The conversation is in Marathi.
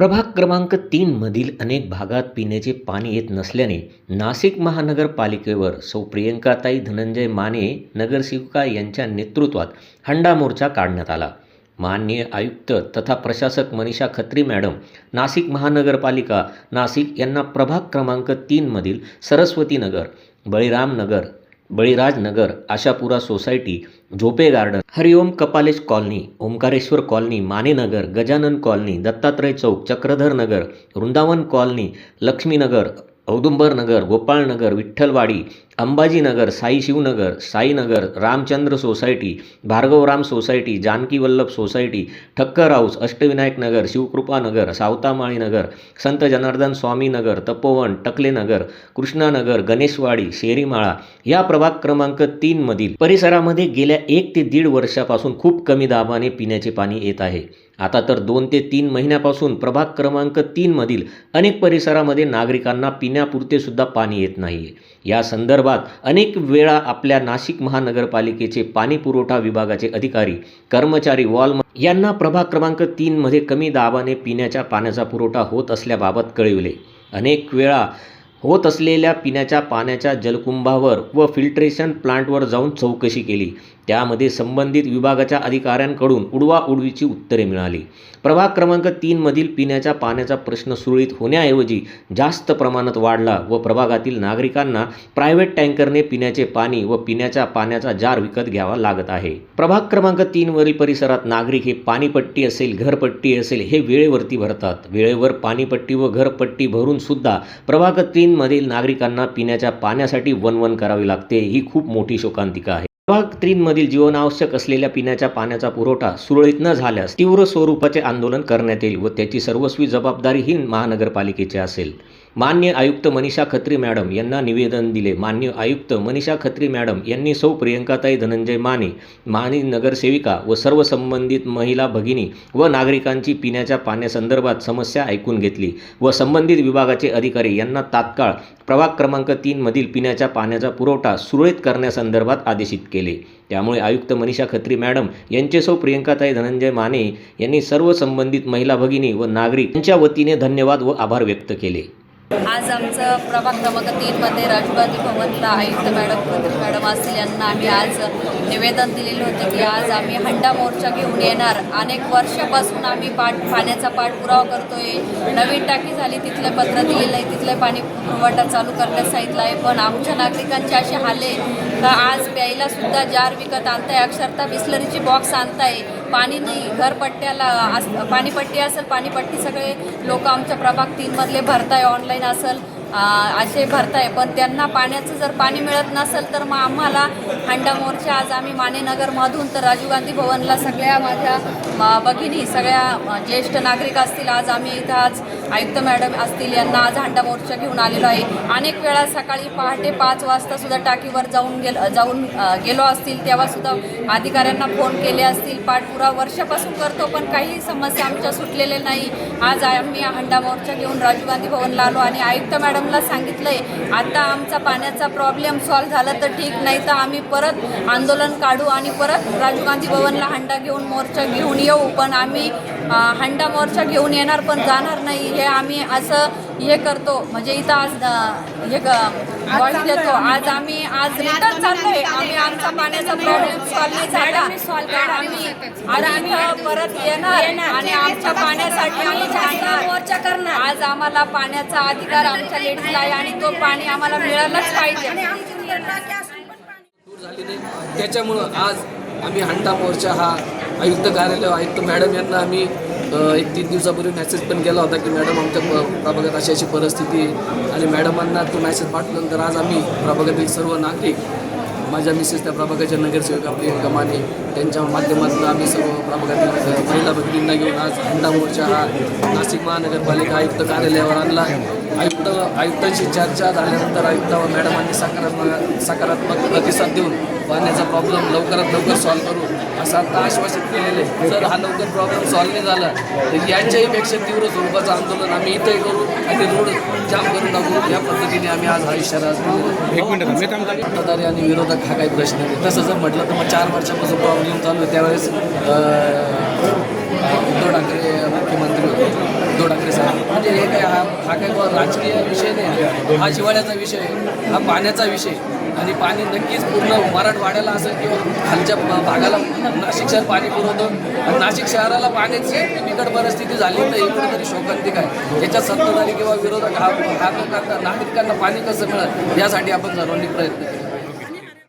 प्रभाग क्रमांक तीनमधील अनेक भागात पिण्याचे पाणी येत नसल्याने नाशिक महानगरपालिकेवर सौ प्रियंकाताई धनंजय माने नगरसेविका यांच्या नेतृत्वात हंडा मोर्चा काढण्यात आला. माननीय आयुक्त तथा प्रशासक मनीषा खत्री मॅडम नाशिक महानगरपालिका नाशिक यांना प्रभाग क्रमांक तीनमधील Saraswati Nagar Baliram Nagar Balirajnagar Ashapura society Zope garden Hariom Kapalesh colony Omkareshwar colony Manenagar Gajanan colony Dattatray Chowk Chakradhar Nagar Vrindavan colony Laxminagar Audumbarnagar Gopalnagar Vitthalwadi Ambajinagar Sai Shivnagar Sainagar Ramchandra society Bhargavram society Janaki Vallabh society Thakkar house Ashtavinayak Nagar Shivkrupanagar Savatamali Nagar Sant Janardan Swami नगर तपोवन टकलेनगर कृष्णानगर गणेशवाडी शेरीमाळा या प्रभाग क्रमांक तीनमधील परिसरामध्ये गेल्या एक ते दीड वर्षापासून खूप कमी दाबाने पिण्याचे पाणी येत आहे. आता तर दोन ते तीन महिन्यापासून प्रभाग क्रमांक तीनमधील अनेक परिसरामध्ये नागरिकांना पिण्यापुरते सुद्धा पाणी येत नाही आहे या संदर्भात अनेक वेळा आपल्या नाशिक महानगरपालिकेचे पाणी पुरवठा विभागाचे अधिकारी कर्मचारी वॉल यांना प्रभाग क्रमांक तीनमध्ये कमी दाबाने पिण्याच्या पाण्याचा पुरवठा होत असल्याबाबत कळविले. अनेक वेळा होत असलेल्या पिण्याच्या पाण्याच्या जलकुंभावर व फिल्ट्रेशन प्लांटवर जाऊन चौकशी केली. त्यामध्ये संबंधित विभागाच्या अधिकाऱ्यांकडून उडवाउडवीची उत्तरे मिळाली. प्रभाग क्रमांक तीनमधील पिण्याच्या पाण्याचा प्रश्न सुरळीत होण्याऐवजी जास्त प्रमाणात वाढला व प्रभागातील नागरिकांना प्रायव्हेट टँकरने पिण्याचे पाणी व पिण्याच्या पाण्याचा जार विकत घ्यावा लागत आहे. प्रभाग क्रमांक तीनवरील परिसरात नागरिक हे पाणीपट्टी असेल घरपट्टी असेल हे वेळेवरती भरतात. वेळेवर पाणीपट्टी व घरपट्टी भरून सुद्धा प्रभाग तीनमधील नागरिकांना पिण्याच्या पाण्यासाठी वनवन करावी लागते. ही खूप मोठी शोकांतिका आहे. प्रभाग तीनमधील जीवनावश्यक असलेल्या पिण्याच्या पाण्याचा पुरवठा सुरळीत न झाल्यास तीव्र स्वरूपाचे आंदोलन करण्यात येईल व त्याची सर्वस्वी जबाबदारी ही महानगरपालिकेची असेल. मान्य आयुक्त मनीषा खत्री मॅडम यांना निवेदन दिले. मान्य आयुक्त मनीषा खत्री मॅडम यांनी सौ प्रियंकाताई धनंजय माने माने नगरसेविका व सर्व संबंधित महिला भगिनी व नागरिकांची पिण्याच्या पाण्यासंदर्भात समस्या ऐकून घेतली व संबंधित विभागाचे अधिकारी यांना तात्काळ प्रभाग क्रमांक तीनमधील पिण्याच्या पाण्याचा पुरवठा सुरळीत करण्यासंदर्भात आदेशित केले. त्यामुळे आयुक्त मनीषा खत्री मॅडम यांचे सौ प्रियंकाताई धनंजय माने यांनी सर्व संबंधित महिला भगिनी व नागरिक यांच्या वतीने धन्यवाद व आभार व्यक्त केले. आज आमचं प्रभाग क्रमांक तीनमध्ये राजीव भवनला आयुक्त मॅडम प्रदीप मॅडम असतील यांना आम्ही आज निवेदन दिलेलं होतं की आज आम्ही हंडा मोर्चा घेऊन येणार. अनेक वर्षापासून आम्ही पाठ पाण्याचा पाठपुरावा करतोय. नवीन टाकी झाली तिथलं पत्र दिलेलं आहे. तिथलं पाणी पुरवठा चालू करण्यास सांगितलं आहे. पण आमच्या नागरिकांचे असे हाले का? आज प्यायला सुद्धा जार विकत आणताय. अक्षरता बिस्लरीची बॉक्स आणताय. पाणी नाही घरपट्ट्याला अस पाणीपट्टी असेल पाणीपट्टी सगळे लोक आमच्या प्रभाग तीनमधले भरताय ऑनलाईन असेल असे भरताय. पण त्यांना पाण्याचं जर पाणी मिळत नसेल तर मग आम्हाला हंडा मोर्चा आज आम्ही मानेनगरमधून तर राजीव गांधी भवनला सगळ्या माझ्या भगिनी सगळ्या ज्येष्ठ नागरिक असतील आज आम्ही इथं आज आयुक्त मॅडम असतील यांना आज हंडा मोर्चा घेऊन आलेलो आहे. अनेक वेळा सकाळी पहाटे पाच वाजता सुद्धा टाकीवर जाऊन गेल जाऊन गेलो असतील तेव्हा सुद्धा अधिकाऱ्यांना फोन केले असतील. पाठपुरा वर्षापासून करतो पण काही समस्या आमच्या सुटलेल्या नाही. आज आम्ही हंडा मोर्चा घेऊन राजीव गांधी भवनला आलो आणि आयुक्त मॅडमला सांगितलं आहे आता आमचा पाण्याचा प्रॉब्लेम सॉल्व्ह झाला तर ठीक नाही तर आम्ही परत आंदोलन काढू आणि परत राजीव गांधी भवनला हंडा घेऊन मोर्चा घेऊन येऊ. पण आम्ही हंडा मोर्चा घेऊन येणार पण जाणार नाही. हे आम्ही असं हे करतो. म्हणजे इथं आज हे ग्वाही देतो. आज आम्ही आज रिटर्न चाललोय. आम्ही आमचा पाण्याचा प्रॉब्लेम सॉल्व्ह नाही झाला. तर आम्ही इथं परत येणार आणि आमच्या पाण्यासाठी आम्ही भांडणार. मोर्चा करणार. आज आम्हाला पाण्याचा अधिकार आमच्या लेडीजला आहे आणि तो पाणी आम्हाला मिळालंच पाहिजे. त्याच्यामुळं आज आम्ही हंडा मोर्चा हा आयुक्त कार्यालय आयुक्त मॅडम यांना आम्ही एक तीन दिवसापूर्वी मेसेज पण केला होता की मॅडम आमच्या प- प्रभागात अशी अशी परिस्थिती आहे आणि मॅडमांना तो मेसेज पाठवल्यानंतर आज आम्ही प्रभागातील सर्व नागरिक माझ्या मिसेस त्या प्रभागाच्या नगरसेविका प्रियंका माने त्यांच्या माध्यमातून आम्ही सर्व प्रभागातील महिला भगिनींना घेऊन आज हंडा मोर्चा हा नाशिक महानगरपालिका आयुक्त कार्यालयावर आणला. आयुक्त आयुक्तांशी चर्चा झाल्यानंतर आयुक्त व मॅडमांनी सकारात्मक सकारात्मक प्रतिसाद देऊन पाण्याचा प्रॉब्लेम लवकरात लवकर सॉल्व्ह करू असं आता आश्वासित केलेलं आहे. जर हा लवकर प्रॉब्लेम सॉल्व्ह नाही झाला तर याच्याही पेक्षा तीव्र स्वरूपाचं आंदोलन आम्ही इथंही करू आणि रोड जाम करून टाकू. या पद्धतीने आम्ही आज हा इशारा मतदारी आणि विरोधक हा काही प्रश्न नाही. तसं जर म्हटलं तर मग चार वर्षापासून प्रॉब्लेम चालू आहे. त्यावेळेस उद्धव ठाकरे मुख्यमंत्री हे काय भागा राजकीय विषय नाही हा शिवाड्याचा विषय हा पाण्याचा विषय आणि पाणी नक्कीच पूर्ण मराठवाड्याला असं किंवा खालच्या भागाला नाशिक शहर पाणी पुरवतं. आणि नाशिक शहराला पाण्याची बिकट परिस्थिती झाली तर इकडे तरी शोकांतिक आहे. याच्यात सत्ताधारी किंवा विरोधक हा हा लोकांना नागरिकांना पाणी कसं मिळत यासाठी आपण सर्वांनी प्रयत्न केला.